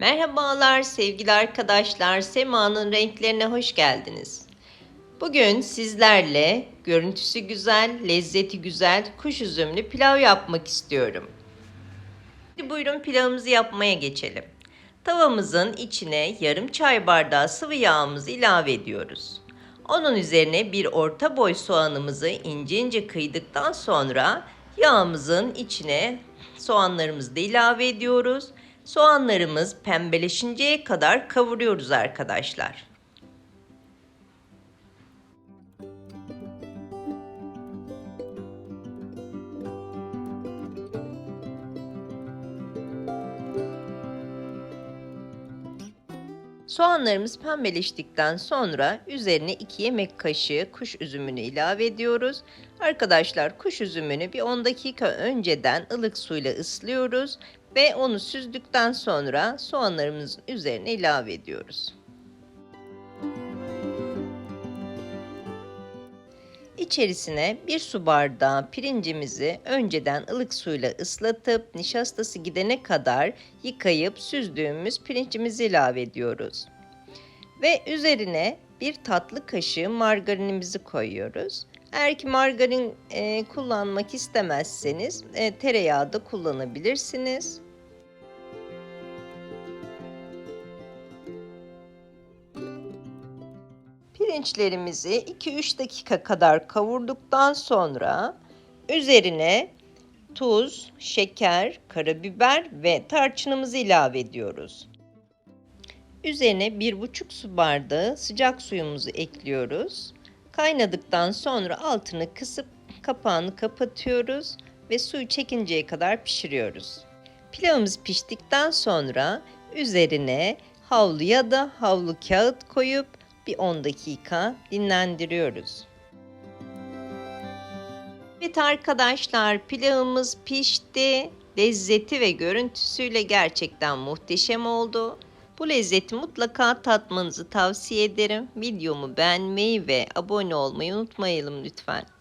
Merhabalar sevgili arkadaşlar, Sema'nın renklerine hoş geldiniz. Bugün sizlerle görüntüsü güzel, lezzeti güzel kuş üzümlü pilav yapmak istiyorum. Hadi buyurun pilavımızı yapmaya geçelim. Tavamızın içine yarım çay bardağı sıvı yağımızı ilave ediyoruz. Onun üzerine bir orta boy soğanımızı ince ince kıydıktan sonra yağımızın içine soğanlarımızı da ilave ediyoruz. Soğanlarımız pembeleşinceye kadar kavuruyoruz arkadaşlar. Soğanlarımız pembeleştikten sonra üzerine 2 yemek kaşığı kuş üzümünü ilave ediyoruz. Arkadaşlar kuş üzümünü bir 10 dakika önceden ılık suyla ıslıyoruz ve onu süzdükten sonra soğanlarımızın üzerine ilave ediyoruz. İçerisine bir su bardağı pirincimizi önceden ılık suyla ıslatıp nişastası gidene kadar yıkayıp süzdüğümüz pirincimizi ilave ediyoruz. Ve üzerine bir tatlı kaşığı margarinimizi koyuyoruz. Eğer ki margarin e, kullanmak istemezseniz e, tereyağı da kullanabilirsiniz. Pirinçlerimizi 2-3 dakika kadar kavurduktan sonra üzerine tuz, şeker, karabiber ve tarçınımızı ilave ediyoruz. Üzerine 1,5 su bardağı sıcak suyumuzu ekliyoruz. Kaynadıktan sonra altını kısıp kapağını kapatıyoruz ve suyu çekinceye kadar pişiriyoruz. Pilavımız piştikten sonra üzerine havlu ya da havlu kağıt koyup bir 10 dakika dinlendiriyoruz. Evet arkadaşlar pilavımız pişti. Lezzeti ve görüntüsüyle gerçekten muhteşem oldu. Bu lezzeti mutlaka tatmanızı tavsiye ederim. Videomu beğenmeyi ve abone olmayı unutmayalım lütfen.